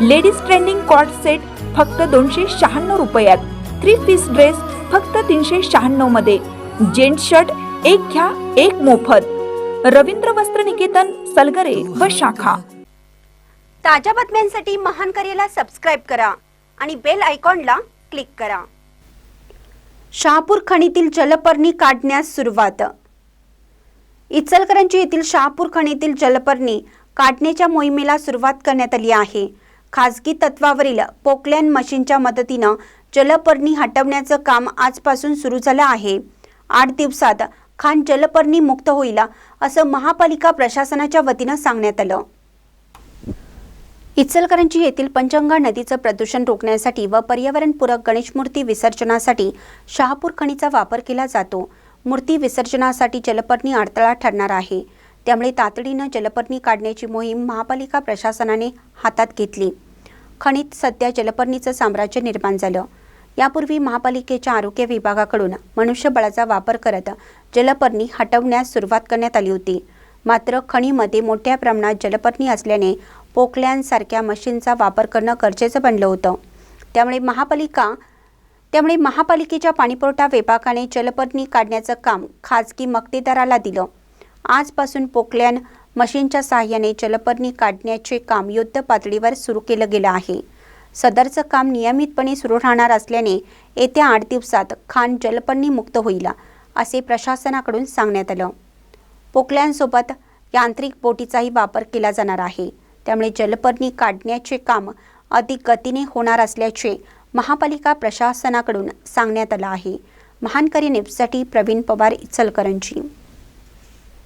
Ladies trending co-ord set फक्त दोनशे शहाण्णव रुपयात. थ्री पीस ड्रेस फक्त तीनशे शहाण्णवमध्ये. जेंट शर्ट एक घ्या एक मोफत. रवींद्र वस्त्र निकेतन सलगरे व शाखा. ताज्या बातम्यांसाठी महान करेला सबस्क्राईब करा आणि बेल आयकॉनला क्लिक करा. शहापूर खणीतील जलपर्णी काढण्यास सुरुवात. इचलकरंजी येथील शहापूर खणीतील जलपर्णी काढण्याच्या मोहिमेला सुरुवात करण्यात आली आहे. खासगी तत्वावरील पोकलॅन मशीनच्या मदतीनं जलपर्णी हटवण्याचं काम आजपासून सुरू झालं आहे. आठ दिवसात खान जलपर्णी मुक्त होईल असं महापालिका प्रशासनाच्या वतीनं सांगण्यात आलं. इचलकरंजी येथील पंचगंगा नदीचं प्रदूषण रोखण्यासाठी व पर्यावरणपूरक गणेशमूर्ती विसर्जनासाठी शहापूर खणीचा वापर केला जातो. मूर्ती विसर्जनासाठी जलपर्णी अडथळा ठरणार आहे. त्यामुळे तातडीनं जलपर्णी काढण्याची मोहीम महापालिका प्रशासनाने हातात घेतली. खणीत सध्या जलपर्णीचं साम्राज्य निर्माण झालं. यापूर्वी महापालिकेच्या आरोग्य विभागाकडून मनुष्यबळाचा वापर करत जलपर्णी हटवण्यास सुरुवात करण्यात आली होती. मात्र खणीमध्ये मोठ्या प्रमाणात जलपर्णी असल्याने पोकल्यांसारख्या मशीनचा वापर करणं गरजेचं बनलं होतं. त्यामुळे महापालिका त्यामुळे महापालिकेच्या पाणीपुरवठा विभागाने जलपर्णी काढण्याचं काम खाजगी मक्तेदाराला दिलं. आजपासून पोकल्यान मशीनच्या सहाय्याने जलपर्णी काढण्याचे काम युद्ध पातळीवर सुरू केलं गेलं आहे. सदरचं काम नियमितपणे सुरू राहणार असल्याने येत्या आठ दिवसात खान जलपर्णी मुक्त होईल असे प्रशासनाकडून सांगण्यात आलं. पोकल्यांसोबत यांत्रिक बोटीचाही वापर केला जाणार आहे. त्यामुळे जलपर्णी काढण्याचे काम अधिक गतीने होणार असल्याचे महापालिका प्रशासनाकडून सांगण्यात आलं आहे. महानकरी न्यूजसाठी प्रवीण पवार इचलकरंजी.